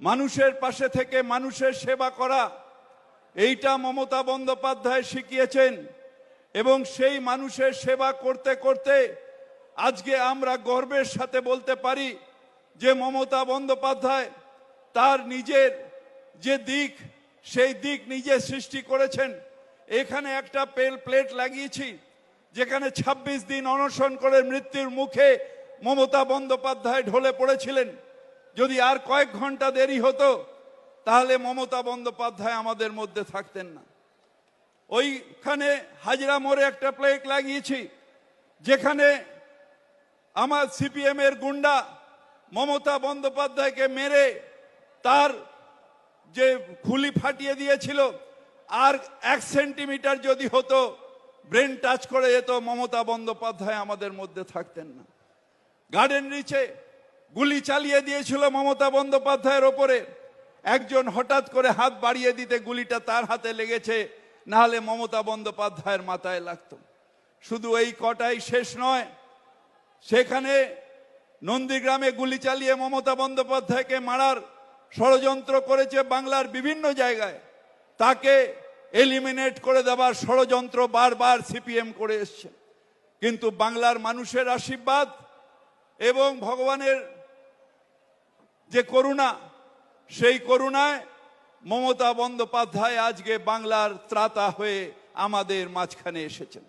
মানুষের পাশে থেকে মানুষের সেবা করা, এইটা মমতা বন্দ্যোপাধ্যায় শিখিয়েছেন। এবং সেই মানুষের সেবা করতে করতে আজকে আমরা গর্বের সাথে বলতে পারি যে মমতা বন্দ্যোপাধ্যায় তার নিজের যে দিক, সেই দিক নিজে সৃষ্টি করেছেন। এখানে একটা পেল প্লেট লাগিয়েছি, যেখানে ২৬ দিন অনশন করে মৃত্যুর মুখে মমতা বন্দ্যোপাধ্যায় ঢলে পড়েছিলেন। যদি আর কয়েক ঘণ্টা দেরি হতো, তাহলে মমতা বন্দ্যোপাধ্যায় আমাদের মধ্যে থাকতেন না। ওইখানে হাজরা মোড়ে একটা প্লেট লাগিয়েছি, যেখানে আমার সিপিএম এর গুন্ডা মমতা বন্দ্যোপাধ্যায়কে মেরে তার যে খুলি ফাটিয়ে দিয়েছিল, আর এক সেন্টিমিটার যদি হতো, ব্রেন টাচ করে যেত মমতা বন্দ্যোপাধ্যায় আমাদের মধ্যে থাকতেন না। গার্ডেন রিচে গুলি চালিয়ে দিয়েছিল মমতা বন্দ্যোপাধ্যায়ের ওপরে। একজন হঠাৎ করে হাত বাড়িয়ে দিতে গুলিটা তার হাতে লেগেছে না হলে মমতা বন্দ্যোপাধ্যায়ের মাথায় লাগতো। শুধু এই কটাই শেষ নয়, সেখানে নন্দীগ্রামে গুলি চালিয়ে মমতা বন্দ্যোপাধ্যায়কে মারার ষড়যন্ত্র করেছে বাংলার বিভিন্ন জায়গায়। তাকে এলিমিনেট করে দেওয়ার ষড়যন্ত্র বারবার সিপিএম করে এসছে। কিন্তু বাংলার মানুষের আশীর্বাদ এবং ভগবানের যে করুণা সেই করুণায় মমতা বন্দ্যোপাধ্যায় আজকে বাংলার ত্রাতা হয়ে আমাদের মাঝখানে এসেছেন।